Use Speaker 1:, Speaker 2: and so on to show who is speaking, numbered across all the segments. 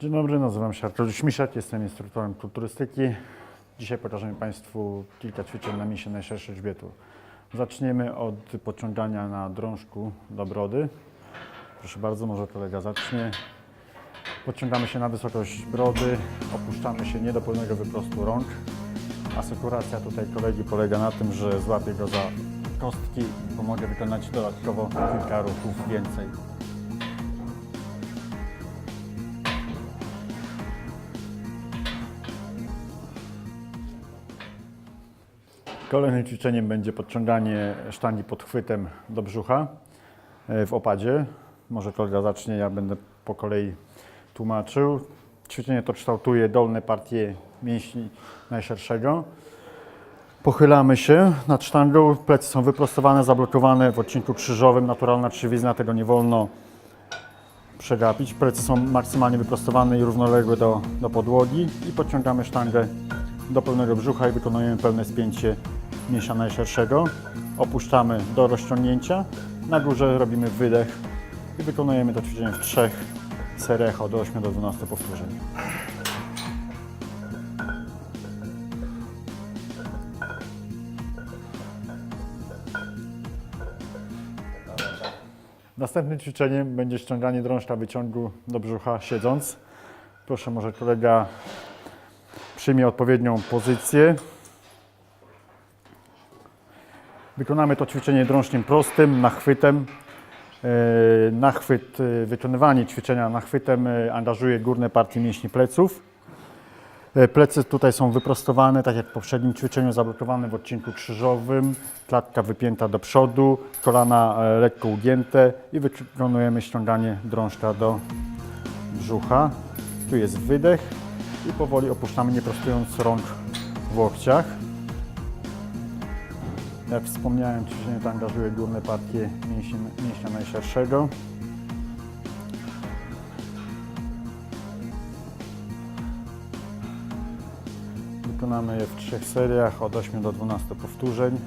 Speaker 1: Dzień dobry, nazywam się Artur Śmiszek, jestem instruktorem kulturystyki. Dzisiaj pokażemy Państwu kilka ćwiczeń na misie najszerszy grzbietu. Zaczniemy od pociągania na drążku do brody. Proszę bardzo, może kolega zacznie. Podciągamy się na wysokość brody, opuszczamy się nie do pełnego wyprostu rąk. Asekuracja tutaj kolegi polega na tym, że złapię go za kostki i pomogę wykonać dodatkowo kilka ruchów więcej. Kolejnym ćwiczeniem będzie podciąganie sztangi pod chwytem do brzucha e, w opadzie. Może kolega zacznie, ja będę po kolei tłumaczył. Ćwiczenie to kształtuje dolne partie mięśni najszerszego. Pochylamy się nad sztangą, plecy są wyprostowane, zablokowane w odcinku krzyżowym, naturalna krzywizna, tego nie wolno przegapić. Plecy są maksymalnie wyprostowane i równoległe do, do podłogi i podciągamy sztangę do pełnego brzucha i wykonujemy pełne spięcie mięśnia najszerszego. Opuszczamy do rozciągnięcia. Na górze robimy wydech i wykonujemy to ćwiczenie w trzech seriach od 8 do 12 powtórzeń. Następnym ćwiczeniem będzie ściąganie drążka wyciągu do brzucha siedząc. Proszę, może kolega przyjmie odpowiednią pozycję. Wykonamy to ćwiczenie drążkiem prostym, nachwytem. E, Nachwyt, e, wykonywanie ćwiczenia nachwytem e, angażuje górne partie mięśni pleców. Plecy tutaj są wyprostowane, tak jak w poprzednim ćwiczeniu, zablokowane w odcinku krzyżowym, klatka wypięta do przodu, kolana lekko ugięte i wykonujemy ściąganie drążka do brzucha. Tu jest wydech i powoli opuszczamy, nie prostując rąk w łokciach. Jak wspomniałem, ćwiczenie to angażuje górne partie mięśni, mięśnia najszerszego. Wykonamy je w trzech seriach od 8 do 12 powtórzeń.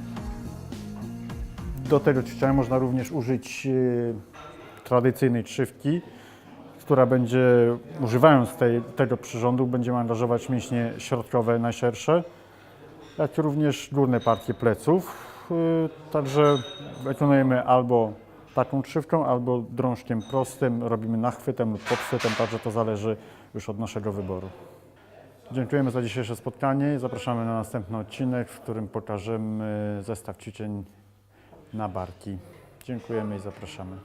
Speaker 1: Do tego ćwiczenia można również użyć e, tradycyjnej trzywki, która będzie, używając tej, tego przyrządu, będziemy angażować mięśnie środkowe najszersze, jak również górne partie pleców. Yy, Także wykonujemy albo taką trzywką, albo drążkiem prostym, robimy nachwytem lub podchwytem, także to zależy już od naszego wyboru. Dziękujemy za dzisiejsze spotkanie i zapraszamy na następny odcinek, w którym pokażemy zestaw ćwiczeń na barki. Dziękujemy i zapraszamy.